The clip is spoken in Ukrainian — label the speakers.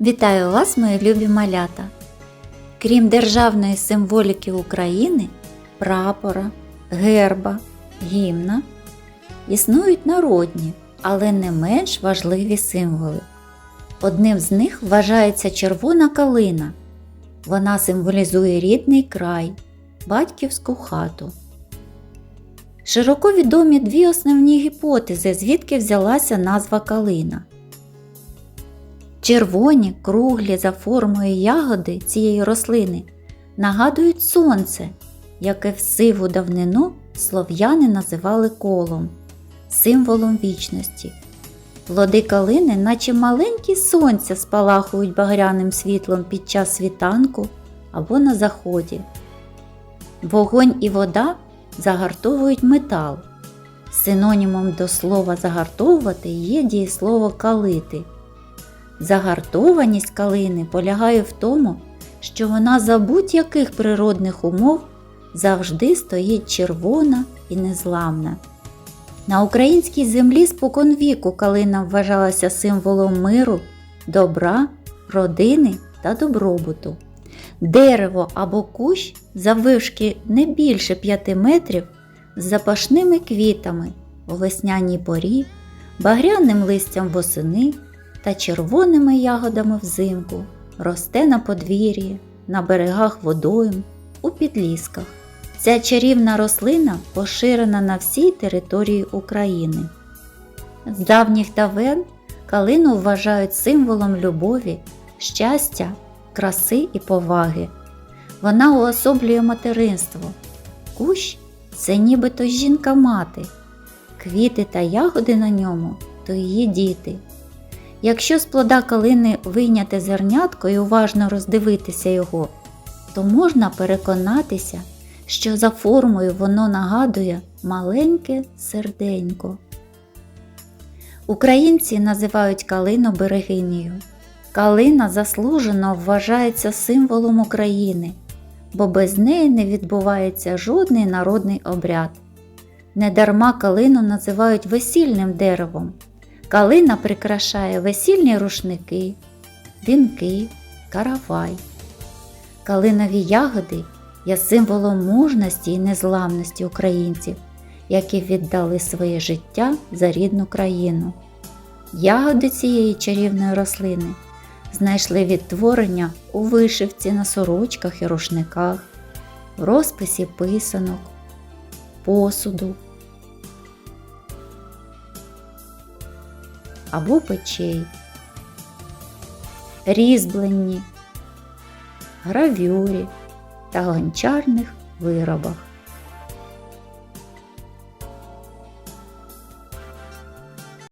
Speaker 1: Вітаю вас, мої любі малята! Крім державної символіки України, прапора, герба, гімна, існують народні, але не менш важливі символи. Одним з них вважається червона калина. Вона символізує рідний край, батьківську хату. Широко відомі дві основні гіпотези, звідки взялася назва калина. Червоні, круглі за формою ягоди цієї рослини нагадують сонце, яке в сиву давнину слов'яни називали колом, символом вічності. Плоди калини, наче маленькі сонця, спалахують багряним світлом під час світанку або на заході. Вогонь і вода загартовують метал. Синонімом до слова загартовувати є дієслово калити. Загартованість калини полягає в тому, що вона за будь-яких природних умов завжди стоїть червона і незламна. На українській землі споконвіку калина вважалася символом миру, добра, родини та добробуту. Дерево або кущ заввишки не більше 5 метрів з запашними квітами у весняній порі, багряним листям восени та червоними ягодами взимку росте на подвір'ї, на берегах водойм, у підлісках. Ця чарівна рослина поширена на всій території України. З давніх давен калину вважають символом любові, щастя, краси і поваги. Вона уособлює материнство. Кущ це нібито жінка-мати, квіти та ягоди на ньому то її діти. Якщо з плода калини вийняти зернятко і уважно роздивитися його, то можна переконатися, що за формою воно нагадує маленьке серденько. Українці називають калину берегинею. Калина заслужено вважається символом України, бо без неї не відбувається жодний народний обряд. Недарма калину називають весільним деревом. Калина прикрашає весільні рушники, вінки, каравай. Калинові ягоди є символом мужності і незламності українців, які віддали своє життя за рідну країну. Ягоди цієї чарівної рослини знайшли відтворення у вишивці на сорочках і рушниках, розписі писанок, посуду або печей, різьбленні, гравюрі та гончарних виробах.